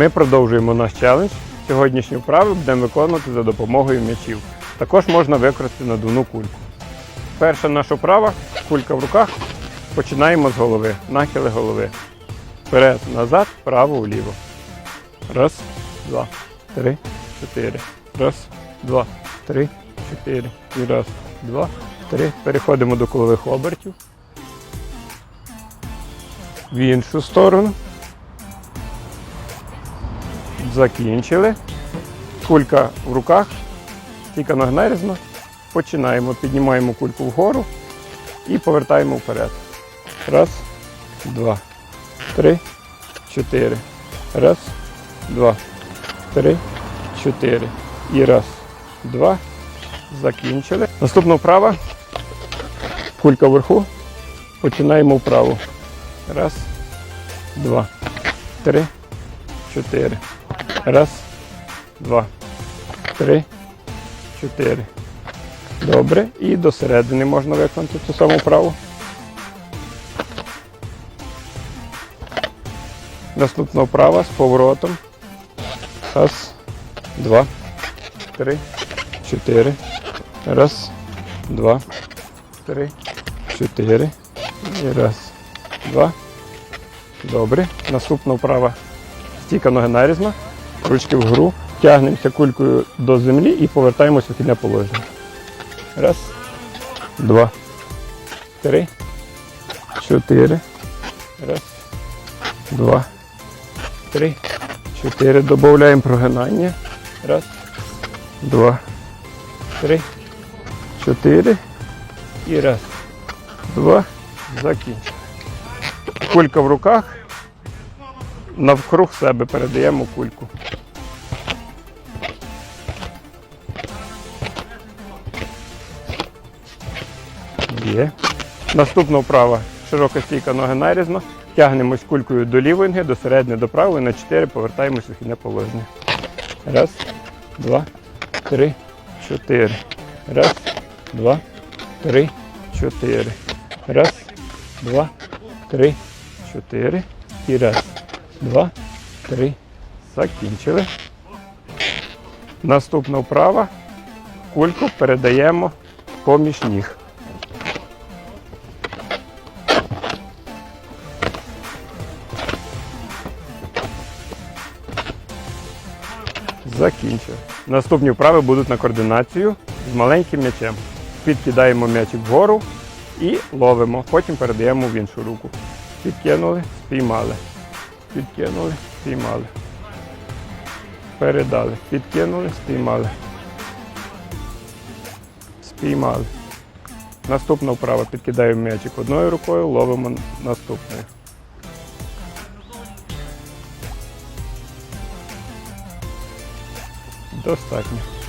Ми продовжуємо наш челендж. Сьогоднішні вправи будемо виконувати за допомогою м'ячів. Також можна використати надувну кульку. Перша наша вправа кулька в руках. Починаємо з голови. Нахили голови. Вперед, назад, вправо, вліво. Раз, два, три, чотири. Раз, два, три, чотири. І раз, два, три. Переходимо до колових обертів. В іншу сторону. Закінчили. Кулька в руках, тільки ноги нарізно. Починаємо, піднімаємо кульку вгору і повертаємо вперед. Раз, два, три, чотири. Раз, два, три, чотири. І раз, два. Закінчили. Наступна вправа. Кулька вверху. Починаємо вправо. Раз, два, три, чотири. Раз, два, три, чотири. Добре. І до середини можна виконати ту саму вправу. Наступна вправа з поворотом. Раз, два, три, чотири. Раз, два, три, чотири. І раз, два. Добре. Наступна вправа. Стійка ноги нарізно. Ручки вгору. Тягнемося кулькою до землі і повертаємося в хідне положення. Раз, два, три, чотири. Раз, два, три, чотири. Додаємо прогинання. Раз, два, три, чотири. І раз, два. Закінчили. Кулька в руках. Навкруг себе передаємо кульку. Є. Наступна вправа. Широка стійка ноги нарізно. Тягнемось кулькою до лівої ноги, до середини, до правої, на 4 повертаємось у хідне положення. Раз, два, три, чотири. Раз, два, три, чотири. Раз, два, три, чотири. І раз, два, три. Закінчили. Наступна вправа. Кульку передаємо поміж ніг. Закінчив. Наступні вправи будуть на координацію з маленьким м'ячем. Підкидаємо м'ячик вгору і ловимо. Потім передаємо в іншу руку. Підкинули, спіймали. Підкинули, спіймали. Передали. Підкинули, спіймали. Спіймали. Наступна вправа. Підкидаємо м'ячик одною рукою, ловимо наступною. Достатньо.